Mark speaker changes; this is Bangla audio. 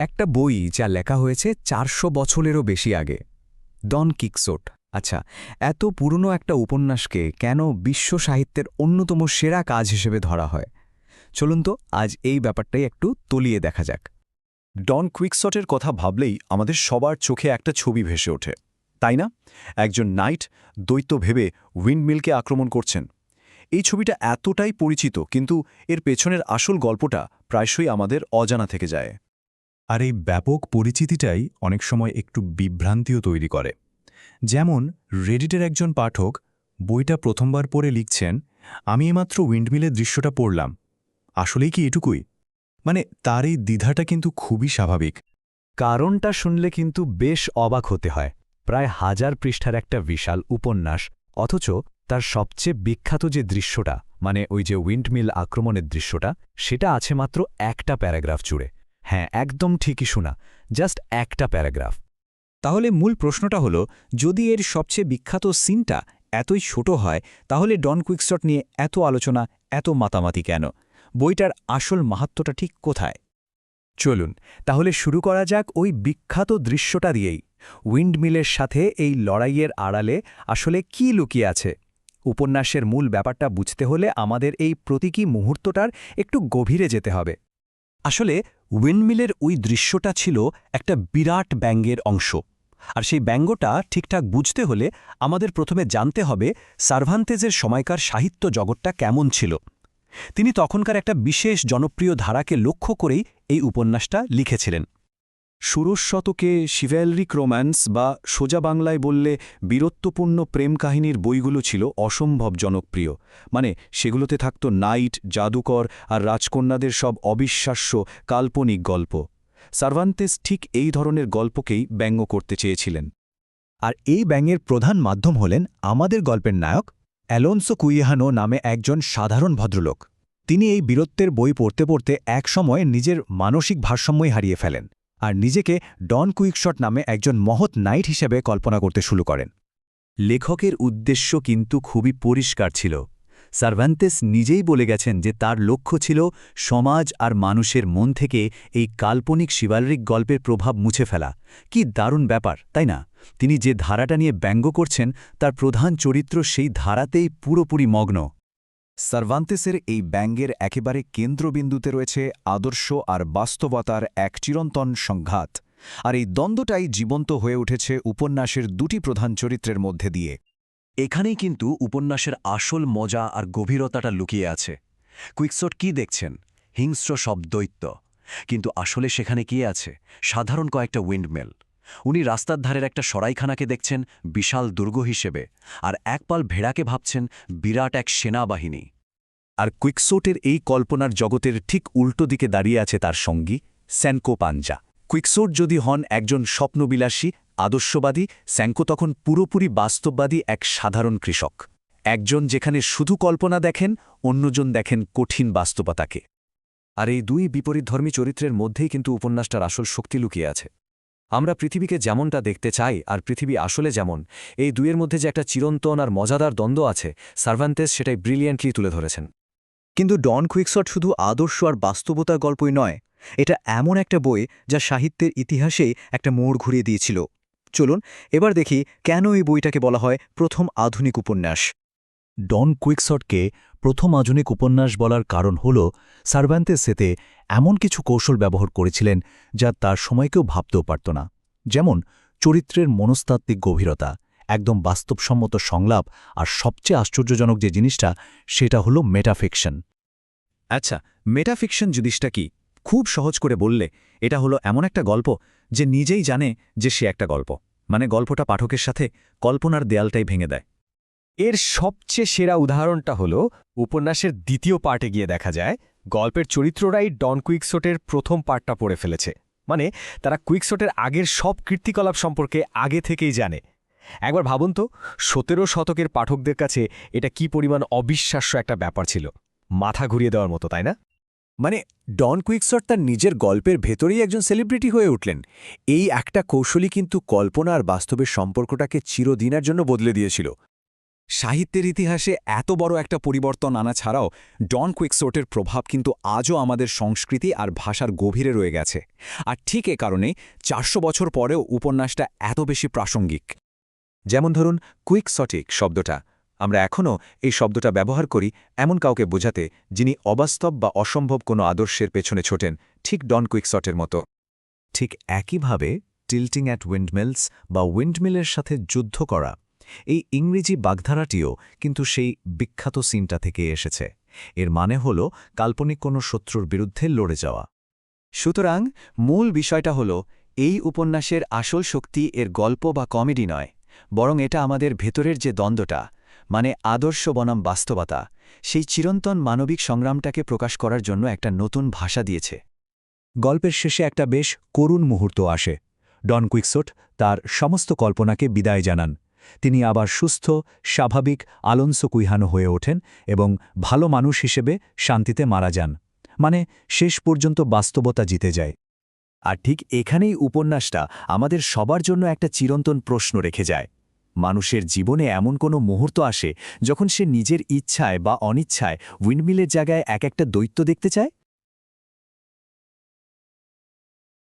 Speaker 1: একটা বই যা লেখা হয়েছে চারশো বছরেরও বেশি আগে। ডন কিকসোট। আচ্ছা এত পুরনো একটা উপন্যাসকে কেন বিশ্ব সাহিত্যের অন্যতম সেরা কাজ হিসেবে ধরা হয়? চলুন তো আজ এই ব্যাপারটাই একটু তলিয়ে দেখা যাক।
Speaker 2: ডন কুইকসটের কথা ভাবলেই আমাদের সবার চোখে একটা ছবি ভেসে ওঠে। তাই না? একজন নাইট দৈত্য ভেবে উইন্ডমিলকে আক্রমণ করছেন। এই ছবিটা এতটাই পরিচিত, কিন্তু এর পেছনের আসল গল্পটা প্রায়শই আমাদের অজানা থেকে যায়। আর এই ব্যাপক পরিচিতিটাই অনেক সময় একটু বিভ্রান্তিও তৈরি করে। যেমন রেডিটের একজন পাঠক বইটা প্রথমবার পড়ে লিখছেন, আমি এমাত্র উইন্ডমিলের দৃশ্যটা পড়লাম। আসলেই কি এটুকুই? মানে তার এই দ্বিধাটা কিন্তু খুবই স্বাভাবিক।
Speaker 3: কারণটা শুনলে কিন্তু বেশ অবাক হতে হয়। প্রায় হাজার পৃষ্ঠার একটা বিশাল উপন্যাস, অথচ তার সবচেয়ে বিখ্যাত যে দৃশ্যটা মানে ওই যে উইন্ডমিল আক্রমণের দৃশ্যটা, সেটা আছে মাত্র একটা প্যারাগ্রাফ জুড়ে। হ্যাঁ একদম ঠিকই শোনা। জাস্ট একটা প্যারাগ্রাফ।
Speaker 1: তাহলে মূল প্রশ্নটা হলো, যদি এর সবচেয়ে বিখ্যাত সিনটা এতই ছোট হয়, তাহলে ডন কুইকস্টট নিয়ে এত আলোচনা, এত মাতামাতি কেন? বইটার আসল মাহাত্ম্যটা ঠিক কোথায়?
Speaker 3: চলুন, তাহলে শুরু করা যাক ওই বিখ্যাত দৃশ্যটা দিয়েই। উইন্ডমিলের সাথে এই লড়াইয়ের আড়ালে আসলে কি লুকিয়ে আছে? উপন্যাসের মূল ব্যাপারটা বুঝতে হলে আমাদের এই প্রতীকী মুহূর্তটার একটু গভীরে যেতে হবে।
Speaker 4: আসলে উইন্ডমিলের ওই দৃশ্যটা ছিল একটা বিরাট ব্যঙ্গের অংশ। আর সেই ব্যঙ্গটা ঠিকঠাক বুঝতে হলে আমাদের প্রথমে জানতে হবে সার্ভান্তেজের সময়কার সাহিত্য জগৎটা কেমন ছিল। তিনি তখনকার একটা বিশেষ জনপ্রিয় ধারাকে লক্ষ্য করেই এই উপন্যাসটা লিখেছিলেন।
Speaker 2: ষোড়শ শতকে শিভ্যালরিক রোম্যান্স বা সোজা বাংলায় বললে বীরত্বপূর্ণ প্রেম কাহিনীর বইগুলো ছিল অসম্ভব জনপ্রিয় মানে সেগুলোতে থাকত নাইট, জাদুকর আর রাজকন্যাদের সব অবিশ্বাস্য কাল্পনিক গল্প। সার্ভান্তেস ঠিক এই ধরনের গল্পকেই ব্যঙ্গ করতে চেয়েছিলেন।
Speaker 4: আর এই ব্যঙ্গের প্রধান মাধ্যম হলেন আমাদের গল্পের নায়ক অ্যালোনসো কুইহানো নামে একজন সাধারণ ভদ্রলোক। তিনি এই বীরত্বের বই পড়তে পড়তে একসময় নিজের মানসিক ভারসাম্যই হারিয়ে ফেলেন। আর নিজেকে ডন কুইকশট নামে একজন মহৎ নাইট হিসেবে কল্পনা করতে শুরু করেন।
Speaker 3: লেখকের উদ্দেশ্য কিন্তু খুবই পরিষ্কার ছিল। সার্ভান্তেস নিজেই বলে গেছেন যে তার লক্ষ্য ছিল সমাজ আর মানুষের মন থেকে এই কাল্পনিক শিবালরিক গল্পের প্রভাব মুছে ফেলা। কি দারুণ ব্যাপার, তাই না? তিনি যে ধারাটা নিয়ে ব্যঙ্গ করছেন, তার প্রধান চরিত্র সেই ধারাতেই পুরোপুরি মগ্ন।
Speaker 2: সার্ভান্তেসের এই ব্যাঙ্গের একেবারে কেন্দ্রবিন্দুতে রয়েছে আদর্শ আর বাস্তবতার এক চিরন্তন সংঘাত। আর এই দ্বন্দ্বটাই জীবন্ত হয়ে উঠেছে উপন্যাসের দুটি প্রধান চরিত্রের মধ্যে দিয়ে।
Speaker 4: এখানেই কিন্তু উপন্যাসের আসল মজা আর গভীরতাটা লুকিয়ে আছে। কুইকসট কি দেখছেন? হিংস্র সব দৈত্য কিন্তু আসলে সেখানে কি আছে? সাধারণ কয়েকটা উইন্ডমেল। উনি রাস্তার ধারের একটা সরাইখানাকে দেখছেন বিশাল দুর্গ হিসেবে আর একপাল ভেড়াকে ভাবছেন বিরাট এক সেনাবাহিনী।
Speaker 2: আর কুইকসোটের এই কল্পনার জগতের ঠিক উল্টো দিকে দাঁড়িয়ে আছে তার সঙ্গী স্যানকো পাঞ্জা। কুইকসোট যদি হন একজন স্বপ্নবিলাসী, আদর্শবাদী স্যাঙ্কো তখন পুরোপুরি বাস্তববাদী এক সাধারণ কৃষক। একজন যেখানে শুধু কল্পনা দেখেন, অন্যজন দেখেন কঠিন বাস্তবতাকে।
Speaker 3: আর এই দুই বিপরীতধর্মী চরিত্রের মধ্যেই কিন্তু উপন্যাসটার আসল শক্তি লুকিয়ে আছে। আমরা পৃথিবীকে যেমনটা দেখতে চাই আর পৃথিবী আসলে যেমন, এই দুইয়ের মধ্যে যে একটা চিরন্তন আর মজাদার দ্বন্দ্ব আছে, সার্ভান্তেস সেটাই ব্রিলিয়েন্টলি তুলে ধরেছেন।
Speaker 4: কিন্তু ডন কুইকসট শুধু আদর্শ আর বাস্তবতার গল্পই নয়, এটা এমন একটা বই যা সাহিত্যের ইতিহাসেই একটা মোড় ঘুরিয়ে দিয়েছিল। চলুন, এবার দেখি কেন এই বইটাকে বলা হয় প্রথম আধুনিক উপন্যাস। ডন কুইকসটকে প্রথম আধুনিক উপন্যাস বলার কারণ হল সার্ভান্তেস সেতে এমন কিছু কৌশল ব্যবহার করেছিলেন যা তার সময়কেও ভাবতেও পারত না। যেমন, চরিত্রের মনস্তাত্ত্বিক গভীরতা, একদম বাস্তবসম্মত সংলাপ আর সবচেয়ে আশ্চর্যজনক যে জিনিসটা, সেটা হলো মেটাফিকশন।
Speaker 2: আচ্ছা মেটাফিকশন জিনিসটা কি? খুব সহজ করে বললে, এটা হলো এমন একটা গল্প যে নিজেই জানে যে সে একটা গল্প। মানে গল্পটা পাঠকের সাথে কল্পনার দেয়ালটাই ভেঙে দেয়।
Speaker 3: এর সবচেয়ে সেরা উদাহরণটা হল উপন্যাসের দ্বিতীয় পার্টে গিয়ে দেখা যায়, গল্পের চরিত্ররাই ডন কুইকসোটের প্রথম পার্টটা পড়ে ফেলেছে। মানে তারা কুইকসোটের আগের সব কীর্তিকলাপ সম্পর্কে আগে থেকেই জানে। একবার ভাবুন তো, সতেরো শতকের পাঠকদের কাছে এটা কি পরিমাণ অবিশ্বাস্য একটা ব্যাপার ছিল। মাথা ঘুরিয়ে দেওয়ার মতো, তাই না?
Speaker 4: মানে ডন কুইকসট তার নিজের গল্পের ভেতরেই একজন সেলিব্রিটি হয়ে উঠলেন। এই একটা কৌশলই কিন্তু কল্পনা আর বাস্তবের সম্পর্কটাকে চিরদিনের জন্য বদলে দিয়েছিল।
Speaker 2: সাহিত্যের ইতিহাসে এত বড় একটা পরিবর্তন আনা ছাড়াও ডন কুইকসোর্টের প্রভাব কিন্তু আজও আমাদের সংস্কৃতি আর ভাষার গভীরে রয়ে গেছে। আর ঠিক এ কারণে চারশো বছর পরেও উপন্যাসটা এত বেশি প্রাসঙ্গিক।
Speaker 5: যেমন ধরুন কুইকসটিক শব্দটা। আমরা এখনও এই শব্দটা ব্যবহার করি এমন কাউকে বোঝাতে যিনি অবাস্তব বা অসম্ভব কোনো আদর্শের পেছনে ছোটেন, ঠিক ডন কুইকসটের মতো।
Speaker 4: ঠিক একইভাবে টিল্টিং অ্যাট উইন্ডমিলস বা উইন্ডমিলের সাথে যুদ্ধ করা এই ইংরেজি বাগধারাটিও কিন্তু সেই বিখ্যাত সিনটা থেকে এসেছে। এর মানে হল কাল্পনিক কোনো শত্রুর বিরুদ্ধে লড়ে যাওয়া।
Speaker 1: সুতরাং মূল বিষয়টা হল, এই উপন্যাসের আসল শক্তি এর গল্প বা কমেডি নয়, বরং এটা আমাদের ভেতরের যে দ্বন্দ্বটা মানে আদর্শ বনাম বাস্তবতা, সেই চিরন্তন মানবিক সংগ্রামটাকে প্রকাশ করার জন্য একটা নতুন ভাষা দিয়েছে।
Speaker 4: গল্পের শেষে একটা বেশ করুণ মুহূর্ত আসে। ডন কুইকসোট তার সমস্ত কল্পনাকে বিদায় জানান। তিনি আবার সুস্থ, স্বাভাবিক, আলোনসো কুইহানো হয়ে ওঠেন এবং ভালো মানুষ হিসেবে শান্তিতে মারা যান। মানে শেষ পর্যন্ত বাস্তবতা জিতে যায়।
Speaker 3: আর ঠিক এখানেই উপন্যাসটা আমাদের সবার জন্য একটা চিরন্তন প্রশ্ন রেখে যায়। মানুষের জীবনে এমন কোনো মুহূর্ত আসে যখন সে নিজের ইচ্ছায় বা অনিচ্ছায় উইন্ডমিলের জায়গায় এক একটা দৈত্য দেখতে চায়?